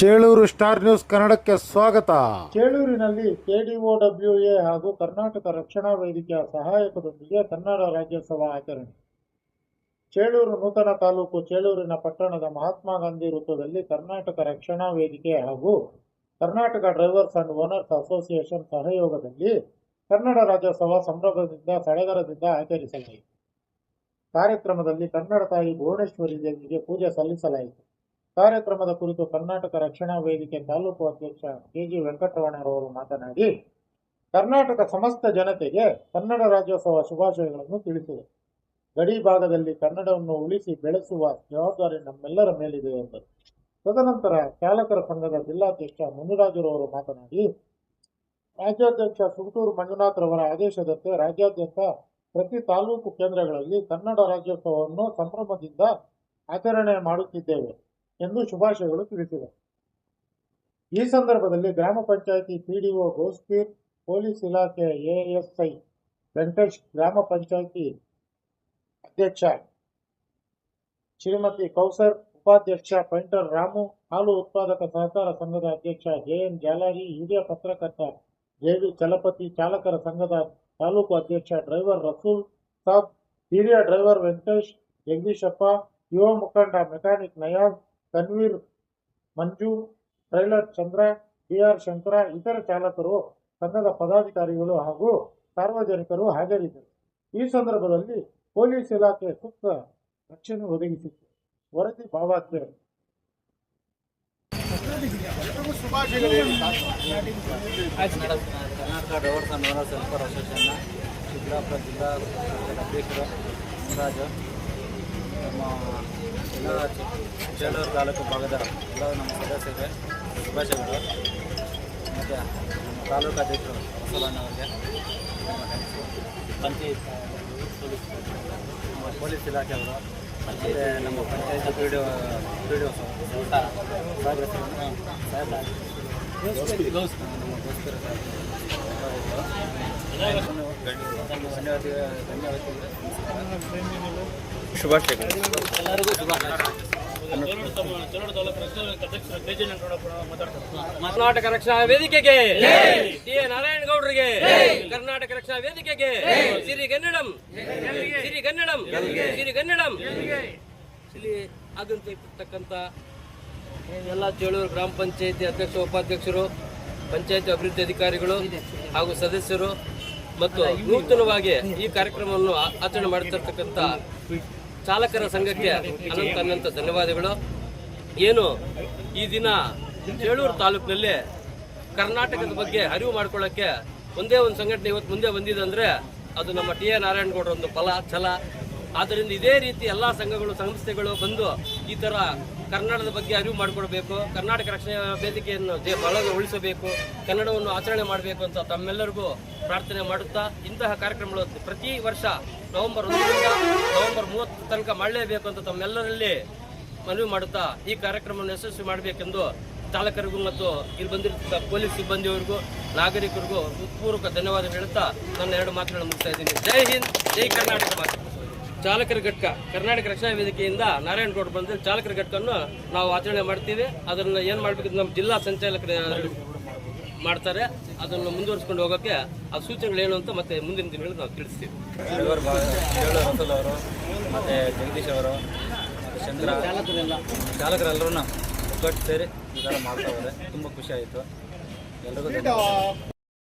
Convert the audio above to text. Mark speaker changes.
Speaker 1: Chelur star news ಕನ್ನಡಕ್ಕೆ ಸ್ವಾಗತ.
Speaker 2: ಚೇಳೂರಿನಲ್ಲಿ ಕೆಡಿಒಡಬ್ಲ್ಯೂಎ ಹಾಗೂ ಕರ್ನಾಟಕ ರಕ್ಷಣಾ ವೇದಿಕೆಯ ಸಹಾಯಕದೊಂದಿಗೆ ಕನ್ನಡ ರಾಜ್ಯೋತ್ಸವ ಆಚರಣೆ. ಚೇಳೂರು ನೂತನ ತಾಲೂಕು ಚೇಳೂರಿನ ಪಟ್ಟಣದ ಮಹಾತ್ಮ ಗಾಂಧಿ ವೃತ್ತದಲ್ಲಿ ಕರ್ನಾಟಕ ರಕ್ಷಣಾ ವೇದಿಕೆ ಹಾಗೂ Karnataka drivers and owners association ಸಹಯೋಗದಲ್ಲಿ ಕನ್ನಡ ರಾಜ್ಯೋತ್ಸವ ಸಂಭ್ರಮದಿಂದ ಸಡಗರದಿಂದ ಆಚರಿಸಲಾಯಿತು. ಕಾರ್ಯಕ್ರಮದಲ್ಲಿ ಕನ್ನಡ ತಾಯಿ ಭುವನೇಶ್ವರಿ ದೇವಿಗೆ ಪೂಜೆ ಸಲ್ಲಿಸಲಾಯಿತು. ಕಾರ್ಯಕ್ರಮದ ಕುರಿತು ಕರ್ನಾಟಕ ರಕ್ಷಣಾ ವೇದಿಕೆ ತಾಲೂಕು ಅಧ್ಯಕ್ಷ ಕೆಜಿ ವೆಂಕಟರಮಣರವರು ಮಾತನಾಡಿ, ಕರ್ನಾಟಕ ಸಮಸ್ತ ಜನತೆಗೆ ಕನ್ನಡ ರಾಜ್ಯೋತ್ಸವ ಶುಭಾಶಯಗಳನ್ನು ತಿಳಿಸಿದೆ. ಗಡಿ ಭಾಗದಲ್ಲಿ ಕನ್ನಡವನ್ನು ಉಳಿಸಿ ಬೆಳೆಸುವ ಜವಾಬ್ದಾರಿ ನಮ್ಮೆಲ್ಲರ ಮೇಲಿದೆ ಎಂದರು. ತದನಂತರ ಚಾಲಕರ ಸಂಘದ ಜಿಲ್ಲಾಧ್ಯಕ್ಷ ಮುನಿರಾಜುರವರು ಮಾತನಾಡಿ, ರಾಜ್ಯಾಧ್ಯಕ್ಷ ಸುಗಟೂರು ಮಂಜುನಾಥ್ ರವರ ಆದೇಶದಂತೆ ರಾಜ್ಯಾದ್ಯಂತ ಪ್ರತಿ ತಾಲೂಕು ಕೇಂದ್ರಗಳಲ್ಲಿ ಕನ್ನಡ ರಾಜ್ಯೋತ್ಸವವನ್ನು ಸಂಭ್ರಮದಿಂದ ಆಚರಣೆ ಮಾಡುತ್ತಿದ್ದೇವೆ. ಎಂದು ಶುಭಾಶಯಗಳು ತಿಳಿಸಿವೆ. ಈ ಸಂದರ್ಭದಲ್ಲಿ ಗ್ರಾಮ ಪಂಚಾಯಿತಿ ಪಿಡಿಒ ಗೋಸ್ಪೀರ್, ಪೊಲೀಸ್ ಇಲಾಖೆ ಎಎಸ್ಐ ವೆಂಕಟೇಶ್, ಗ್ರಾಮ ಪಂಚಾಯಿತಿ ಅಧ್ಯಕ್ಷ ಶ್ರೀಮತಿ ಕೌಸರ್, ಉಪಾಧ್ಯಕ್ಷ ಪೈಂಟರ್ ರಾಮು, ಹಾಲು ಉತ್ಪಾದಕ ಸಹಕಾರ ಸಂಘದ ಅಧ್ಯಕ್ಷ ಜೆಎನ್ ಜಾಲಾರಿ, ಹಿರಿಯ ಪತ್ರಕರ್ತ ಜೆವಿ ಚಲಪತಿ, ಚಾಲಕರ ಸಂಘದ ತಾಲೂಕು ಅಧ್ಯಕ್ಷ ಡ್ರೈವರ್ ರಸೂಲ್ ಸಾಬ್, ಹಿರಿಯ ಡ್ರೈವರ್ ವೆಂಕಟೇಶ್, ಜಗದೀಶಪ್ಪ, ಯುವ ಮುಖಂಡ mechanic Nayaz Tanveer Manju trailer Chandra BR Shankar, ಇತರ ಚಾಲಕರು ಸಂಘದ ಪದಾಧಿಕಾರಿಗಳು ಹಾಗೂ ಸಾರ್ವಜನಿಕರು ಹಾಜರಿದ್ದರು. ಈ ಸಂದರ್ಭದಲ್ಲಿ ಪೊಲೀಸ್ ಇಲಾಖೆ ಸೂಕ್ತ ರಕ್ಷಣೆ ಒದಗಿಸಿತ್ತು. ವರದಿ
Speaker 3: ಭಾವಾತ್ಯ Karnataka drivers and owners welfare ಅಸೋಸಿಯೇಷನ್ನ Chikkaballapur ಜಿಲ್ಲಾ ಅಧ್ಯಕ್ಷರು ಮುನಿರಾಜು ನಮ್ಮ ಎಲ್ಲ ಚೇಳೂರು ತಾಲೂಕು ಭಾಗದ ಎಲ್ಲ ನಮ್ಮ ಸದಸ್ಯರಿಗೆ ಶುಭಾಶಯಗಳು. ಮತ್ತು ನಮ್ಮ ತಾಲೂಕು ಅಧ್ಯಕ್ಷರು ಬಸವಣ್ಣವರಿಗೆ ಪೊಲೀಸ್ ನಮ್ಮ ಪೊಲೀಸ್ ಇಲಾಖೆಯವರು ಮತ್ತು ನಮ್ಮ panchayat P D P D ಹೆಸರು ಸಾಹೇಬ್ರ ನಮ್ಮ ದೋಸ್ತರ
Speaker 4: ಕರ್ನಾಟಕ ರಕ್ಷಣಾ ವೇದಿಕೆಗೆ ಎ. ನಾರಾಯಣ ಗೌಡರಿಗೆ ಕರ್ನಾಟಕ ರಕ್ಷಣಾ ವೇದಿಕೆಗೆ ಸಿರಿ ಕನ್ನಡಂ ಸಿರಿ ಕನ್ನಡಂ ಇಲ್ಲಿ ಆಗಂತಿರ್ತಕ್ಕಂಥ ಎಲ್ಲ ಚೇಳೂರು ಗ್ರಾಮ ಪಂಚಾಯತಿ ಅಧ್ಯಕ್ಷ, ಉಪಾಧ್ಯಕ್ಷರು ಪಂಚಾಯತಿ ಅಭಿವೃದ್ಧಿ ಅಧಿಕಾರಿಗಳು ಹಾಗೂ ಸದಸ್ಯರು ಮತ್ತು ನೂತನವಾಗಿ ಈ ಕಾರ್ಯಕ್ರಮವನ್ನು ಆಚರಣೆ ಮಾಡುತ್ತಿರ್ತಕ್ಕಂಥ ಚಾಲಕರ ಸಂಘಕ್ಕೆ ಅನಂತ ಅನಂತ ಧನ್ಯವಾದಗಳು. ಏನು ಈ ದಿನ ಚೇಳೂರು ತಾಲೂಕಿನಲ್ಲಿ ಕರ್ನಾಟಕದ ಬಗ್ಗೆ ಅರಿವು ಮಾಡ್ಕೊಳ್ಳೋಕ್ಕೆ ಒಂದೇ ಒಂದು ಸಂಘಟನೆ ಇವತ್ತು ಮುಂದೆ ಬಂದಿದೆ ಅಂದರೆ ಅದು ನಮ್ಮ ಟಿ ಎ ನಾರಾಯಣಗೌಡರ ಒಂದು ಫಲ, ಛಲ. ಆದ್ದರಿಂದ ಇದೇ ರೀತಿ ಎಲ್ಲ ಸಂಘಗಳು, ಸಂಸ್ಥೆಗಳು ಬಂದು ಈ ಥರ ಕನ್ನಡದ ಬಗ್ಗೆ ಅರಿವು ಮಾಡಿಕೊಡಬೇಕು ಕರ್ನಾಟಕ ರಕ್ಷಣಾ ವೇದಿಕೆಯನ್ನು ದೇ- ಬಲ ಉಳಿಸಬೇಕು ಕನ್ನಡವನ್ನು ಆಚರಣೆ ಮಾಡಬೇಕು ಅಂತ ತಮ್ಮೆಲ್ಲರಿಗೂ ಪ್ರಾರ್ಥನೆ ಮಾಡುತ್ತಾ ಇಂತಹ ಕಾರ್ಯಕ್ರಮಗಳು ಪ್ರತಿ ವರ್ಷ ನವೆಂಬರ್ ಒಂದರಿಂದ ನವೆಂಬರ್ ಮೂವತ್ತು ತನಕ ಮಾಡಲೇಬೇಕು ಅಂತ ತಮ್ಮೆಲ್ಲರಲ್ಲಿ ಮನವಿ ಮಾಡುತ್ತಾ ಈ ಕಾರ್ಯಕ್ರಮವನ್ನು ಯಶಸ್ವಿ ಮಾಡಬೇಕೆಂದು ಚಾಲಕರಿಗೂ ಮತ್ತು ಇಲ್ಲಿ ಬಂದಿರತಕ್ಕ ಪೊಲೀಸ್ ಸಿಬ್ಬಂದಿಯವರಿಗೂ, ನಾಗರಿಕರಿಗೂ ಹೃತ್ಪೂರ್ವಕ ಧನ್ಯವಾದ ಹೇಳುತ್ತಾ ನನ್ನ ಎರಡು ಮಾತುಗಳನ್ನು ಮುಗಿಸ್ತಾ ಇದ್ದೀನಿ. ಜೈ ಹಿಂದ್, ಜೈ ಕರ್ನಾಟಕ ಮಾತು. ಚಾಲಕರ ಘಟಕ, ಕರ್ನಾಟಕ ರಕ್ಷಣಾ ವೇದಿಕೆಯಿಂದ ನಾರಾಯಣಗೌಡ ಬಂದ ಚಾಲಕರ ಘಟಕವನ್ನು ನಾವು ಆಚರಣೆ ಮಾಡ್ತೀವಿ. ಅದನ್ನು ಏನು ಮಾಡಬೇಕು ನಮ್ಮ ಜಿಲ್ಲಾ ಸಂಚಾಲಕರು ಮಾಡ್ತಾರೆ. ಅದನ್ನು ಮುಂದುವರಿಸ್ಕೊಂಡು ಹೋಗೋಕ್ಕೆ ಆ ಸೂಚನೆಗಳೇನು ಅಂತ ಮತ್ತೆ ಮುಂದಿನ ದಿನಗಳಲ್ಲಿ ನಾವು ತಿಳಿಸ್ತೀವಿ.
Speaker 3: ಅವರು, ಮತ್ತು ಜಗದೀಶ್ ಅವರು ಚಂದ್ರ. ಚಾಲಕರೆಲ್ಲರೂ ಒಗ್ಗಟ್ಟು ಸೇರಿ ಈ ಥರ ಮಾಡ್ತಾ ಇದ್ದಾರೆ ತುಂಬ ಖುಷಿ ಆಯಿತು. ಎಲ್ಲರಿಗೂ